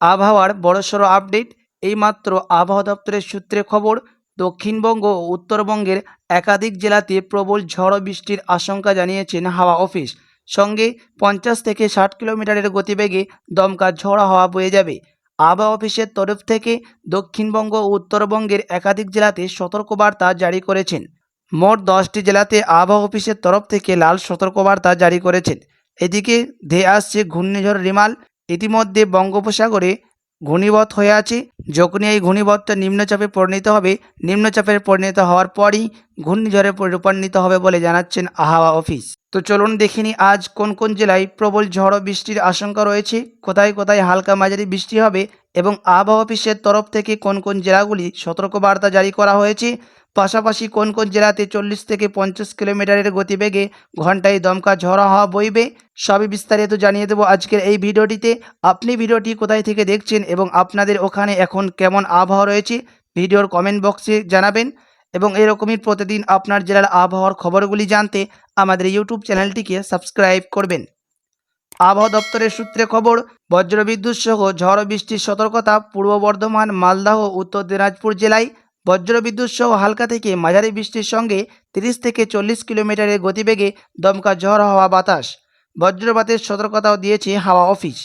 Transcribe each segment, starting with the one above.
আবহাওয়ার বড়সড় আপডেট এইমাত্র আবহাওয়া দপ্তরের সূত্রে খবর, দক্ষিণবঙ্গ ও উত্তরবঙ্গের একাধিক জেলাতে প্রবল ঝড় বৃষ্টির আশঙ্কা জানিয়েছেন হাওয়া অফিস। সঙ্গে পঞ্চাশ থেকে ষাট কিলোমিটারের গতিবেগে দমকা ঝড় হাওয়া বয়ে যাবে। আবহাওয়া অফিসের তরফ থেকে দক্ষিণবঙ্গ ও উত্তরবঙ্গের একাধিক জেলাতে সতর্কবার্তা জারি করেছেন। মোট দশটি জেলাতে আবহাওয়া অফিসের তরফ থেকে লাল সতর্কবার্তা জারি করেছেন। এদিকে ধেয়ে আসছে ঘূর্ণিঝড় রিমাল ইতিমধ্যে বঙ্গোপসাগরে ঘূর্ণিবৎ হয়ে আছে। যখনই এই ঘূর্ণিবৎটা নিম্নচাপে পরিণত হবে, নিম্নচাপে পরিণত হওয়ার পরই ঘূর্ণিঝড়ে রূপান্বিত হবে বলে জানাচ্ছেন আহাওয়া অফিস। তো চলুন দেখিনি আজ কোন কোন জেলায় প্রবল ঝড় বৃষ্টির আশঙ্কা রয়েছে? কোথায় কোথায় হালকা মাঝারি বৃষ্টি হবে? এবং আবহাওয়া অফিসের তরফ থেকে কোন কোন জেলাগুলি সতর্কবার্তা জারি করা হয়েছে, পাশাপাশি কোন কোন জেলাতে চল্লিশ থেকে পঞ্চাশ কিলোমিটারের গতিবেগে ঘন্টায় দমকা ঝড় হওয়া বইবে, সবই বিস্তারিত জানিয়ে দেবো আজকের এই ভিডিওটিতে। আপনি ভিডিওটি কোথায় থেকে দেখছেন এবং আপনাদের ওখানে এখন কেমন আবহাওয়া রয়েছে, ভিডিওর কমেন্ট বক্সে জানাবেন এবং এরকমই প্রতিদিন আপনার জেলার আবহাওয়ার খবরগুলি জানতে আমাদের ইউটিউব চ্যানেলটিকে সাবস্ক্রাইব করবেন। আবহাওয়া দপ্তরের সূত্রে খবর, বজ্রবিদ্যুৎ সহ ঝড় বৃষ্টির সতর্কতা পূর্ব বর্ধমান, মালদহ, উত্তর দিনাজপুর জেলায়। বজ্রবিদ্যুৎ সহ হালকা থেকে মাঝারি বৃষ্টির সঙ্গে তিরিশ থেকে চল্লিশ কিলোমিটারের গতিবেগে দমকা ঝড় হওয়া বাতাস। বজ্রপাতের সতর্কতাও দিয়েছে হাওয়া অফিস।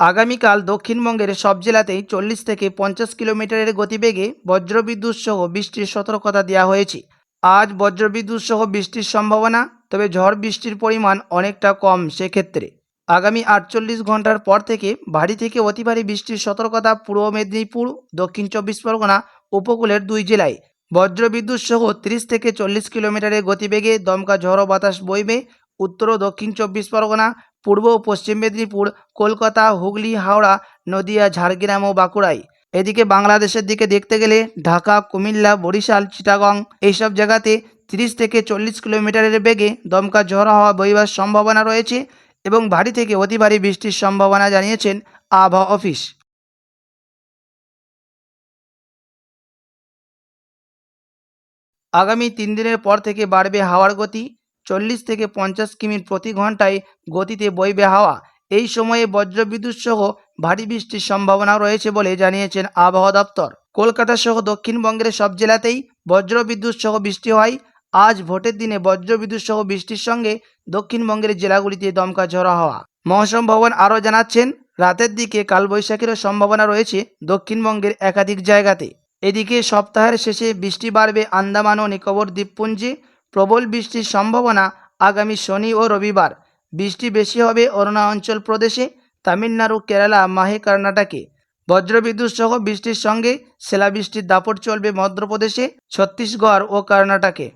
আগামীকাল দক্ষিণবঙ্গের সব জেলাতেই চল্লিশ থেকে পঞ্চাশ কিলোমিটারের গতিবেগে বজ্রবিদ্যুৎ সহ বৃষ্টির সতর্কতা দেওয়া হয়েছে। আজ বজ্রবিদ্যুৎ সহ বৃষ্টির সম্ভাবনা, তবে ঝড় বৃষ্টির পরিমাণ অনেকটা কম সেক্ষেত্রে। আগামী আটচল্লিশ ঘণ্টার পর থেকে ভারী থেকে অতি ভারী বৃষ্টির সতর্কতা পূর্ব মেদিনীপুর, দক্ষিণ চব্বিশ পরগনা, উপকূলের দুই জেলায়। বজ্রবিদ্যুৎ সহ তিরিশ থেকে চল্লিশ কিলোমিটারের গতিবেগে দমকা ঝড়ো বাতাস বইবে উত্তর ও দক্ষিণ চব্বিশ পরগনা, পূর্ব ও পশ্চিম মেদিনীপুর, কলকাতা, হুগলি, হাওড়া, নদিয়া, ঝাড়গ্রাম ও বাঁকুড়ায়। এদিকে বাংলাদেশের দিকে দেখতে গেলে ঢাকা, কুমিল্লা, বরিশাল, চিটাগং এইসব জায়গাতে তিরিশ থেকে চল্লিশ কিলোমিটারের বেগে দমকা ঝড় হওয়া বইবার সম্ভাবনা রয়েছে। এবং ভারী থেকে অতি ভারী বৃষ্টির সম্ভাবনা জানিয়েছেন আবহাওয়া অফিস। আগামী তিন দিনের পর থেকে বাড়বে হাওয়ার গতি, চল্লিশ থেকে পঞ্চাশ কিমি প্রতি ঘন্টায় গতিতে বইবে হাওয়া। এই সময়ে বজ্রবিদ্যুৎ সহ ভারী বৃষ্টির সম্ভাবনা রয়েছে বলে জানিয়েছেন আবহাওয়া দপ্তর। কলকাতা সহ দক্ষিণবঙ্গের সব জেলাতেই বজ্রবিদ্যুৎ সহ বৃষ্টি হয়। আজ ভোটের দিনে বজ্রবিদ্যুৎ সহ বৃষ্টির সঙ্গে দক্ষিণবঙ্গের জেলাগুলিতে দমকা ঝড়া হওয়া। মৌসম ভবন আরও জানাচ্ছেন, রাতের দিকে কালবৈশাখীরও সম্ভাবনা রয়েছে দক্ষিণবঙ্গের একাধিক জায়গাতে। এদিকে সপ্তাহের শেষে বৃষ্টি বাড়বে আন্দামান ও নিকোবর দ্বীপপুঞ্জে। প্রবল বৃষ্টির সম্ভাবনা আগামী শনি ও রবিবার। বৃষ্টি বেশি হবে অরুণাচল প্রদেশে, তামিলনাড়ু, কেরালা, মাহে কর্ণাটকে। বজ্রবিদ্যুৎ সহ বৃষ্টির সঙ্গে শিলাবৃষ্টির দাপট চলবে মধ্যপ্রদেশে, ছত্তিশগড় ও কর্ণাটকে।